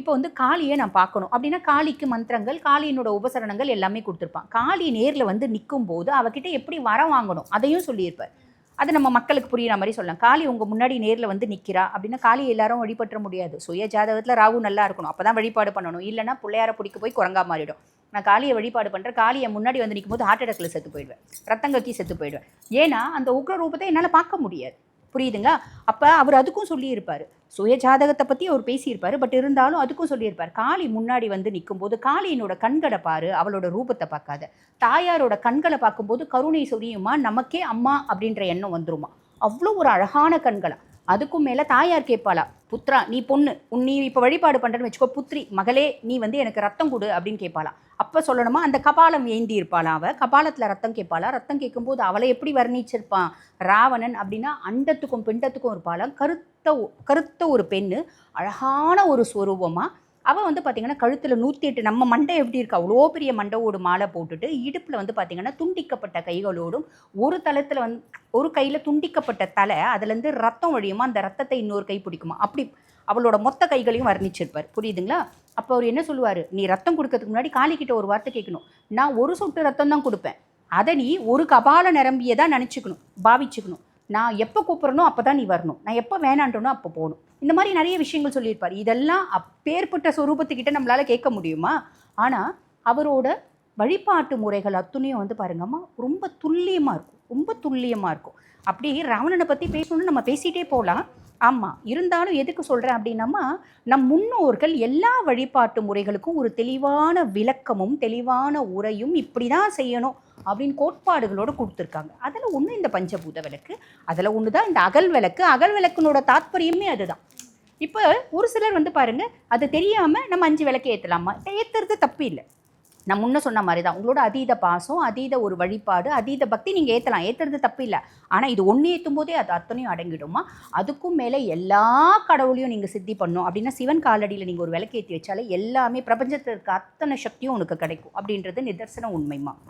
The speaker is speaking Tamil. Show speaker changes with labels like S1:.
S1: இப்போ வந்து காளியை நான் பார்க்கணும். அப்படின்னா காளிக்கு மந்திரங்கள் காளியினோட உபசரணங்கள் எல்லாமே கொடுத்துருப்பான். காளி நேரில் வந்து நிற்கும் போது அவகிட்ட எப்படி வரம் வாங்கணும்? அதையும் சொல்லியிருப்பார். அது நம்ம மக்களுக்கு புரியுற மாதிரி சொல்லலாம். காளி உங்கள் முன்னாடி நேரில் வந்து நிற்கிறா அப்படின்னா காளி எல்லாரும் வழிபற்ற முடியாது. சுய ஜாதகத்தில் ராகு நல்லா இருக்கணும். அப்போ தான் வழிபாடு பண்ணணும். இல்லைன்னா பிள்ளையார பிடிக்க போய் குரங்கா மாறிடும். நான் காளியை வழிபாடு பண்ணுறேன் காளியை முன்னாடி வந்து நிற்கும்போது ஹார்ட் அட்டாக்ல செத்து போயிடுவேன். ரத்தங்கக்கி செத்து போயிடுவேன். ஏன்னா அந்த உக்ர ரூபத்தை என்னால் பார்க்க முடியாது. புரியுதுங்களா? அப்போ அவர் அதுக்கும் சொல்லியிருப்பார். சுய ஜாதகத்தை பற்றி அவர் பேசியிருப்பார். பட் இருந்தாலும் அதுக்கும் சொல்லியிருப்பார். காளி முன்னாடி வந்து நிற்கும்போது காளியினோட கண்களை பாரு அவளோட ரூபத்தை பார்க்காத. தாயாரோட கண்களை பார்க்கும்போது கருணை சொரியுமா நமக்கே அம்மா அப்படின்ற எண்ணம் வந்துருமா? அவ்வளோ ஒரு அழகான கண்களா. அதுக்கும் மேலே தாயார் கேட்பாளா? புத்ரா நீ பொண்ணு. உன் நீ இப்போ வழிபாடு பண்ணுறேன்னு வச்சுக்கோ புத்ரி மகளே நீ வந்து எனக்கு ரத்தம் கொடு அப்படின்னு கேட்பாளா அப்போ சொல்லணுமா அந்த கபாலம் ஏந்தி இருப்பாளா அவள் கபாலத்தில் ரத்தம் கேட்பாளா? ரத்தம் கேட்கும்போது அவளை எப்படி வர்ணிச்சிருப்பான்? ராவணன் அப்படின்னா அண்டத்துக்கும் பிண்டத்துக்கும் இருப்பாளாம். கருத்த கருத்த ஒரு பெண்ணு அழகான ஒரு ஸ்வரூபமாக அவள் வந்து பார்த்தீங்கன்னா கழுத்தில் நூற்றி எட்டு நம்ம மண்டை எப்படி இருக்கா? அவ்வளோ பெரிய மண்டையோடு மாலை போட்டுட்டு இடுப்பில் வந்து பார்த்திங்கன்னா துண்டிக்கப்பட்ட கைகளோடும் ஒரு தளத்தில் வந்து ஒரு கையில் துண்டிக்கப்பட்ட தலை அதுலேருந்து ரத்தம் வழியுமா? அந்த ரத்தத்தை இன்னொரு கை பிடிக்குமா? அப்படி அவளோட மொத்த கைகளையும் வர்ணிச்சிருப்பார். புரியுதுங்களா? அப்போ அவர் என்ன சொல்லுவார்? நீ ரத்தம் கொடுக்கறதுக்கு முன்னாடி காளிக்கிட்ட ஒரு வார்த்தை கேட்கணும். நான் ஒரு சொட்டு ரத்தம் தான் கொடுப்பேன். அதை நீ ஒரு கபால நிரம்பியதா நினச்சிக்கணும் பாவிச்சுக்கணும். நான் எப்போ கூப்பிட்றனோ அப்போ தான் நீ வரணும். நான் எப்போ வேணான்றனோ அப்போ போகணும். இந்த மாதிரி நிறைய விஷயங்கள் சொல்லியிருப்பார். இதெல்லாம் அப்பேற்பட்ட சொரூபத்துக்கிட்ட நம்மளால் கேட்க முடியுமா? ஆனால் அவரோட வழிபாட்டு முறைகள் அத்துணையும் வந்து பாருங்கம்மா ரொம்ப துல்லியமாக இருக்கும். ரொம்ப துல்லியமாக இருக்கும். அப்படி ராவணனை பற்றி பேசணும்னு நம்ம பேசிகிட்டே போகலாம். ஆமாம் இருந்தாலும் எதுக்கு சொல்கிறேன் அப்படின்னம்மா நம் முன்னோர்கள் எல்லா வழிபாட்டு முறைகளுக்கும் ஒரு தெளிவான விளக்கமும் தெளிவான உரையும் இப்படி தான் செய்யணும் அப்படின்னு கோட்பாடுகளோடு கொடுத்துருக்காங்க. அதில் ஒன்று இந்த பஞ்சபூத விளக்கு அதில் ஒன்று தான் இந்த அகல் விளக்கு. அகல் விளக்குனோட தாத்பரியமே அதுதான். இப்போ ஒரு சிலர் வந்து பாருங்கள் அது தெரியாமல் நம்ம அஞ்சு விளக்கு ஏற்றலாமா ஏற்றுறது தப்பு இல்லை. நான் முன்ன சொன்ன மாதிரி தான் உங்களோட அதீத பாசம் அதீத ஒரு வழிபாடு அதீத பக்தி நீங்கள் ஏற்றலாம் ஏற்றுறது தப்பு இல்லை ஆனால் இது ஒன்று ஏற்றும் போதே அது அத்தனையும் அடங்கிடுமா? அதுக்கும் மேலே எல்லா கடவுளையும் நீங்கள் சித்தி பண்ணும் அப்படின்னா சிவன் காலடியில் நீங்கள் ஒரு விளக்கு ஏற்றி வச்சாலே எல்லாமே பிரபஞ்சத்தில் இருக்க அத்தனை சக்தியும் உனக்கு கிடைக்கும். அப்படின்றது நிதர்சன உண்மைமா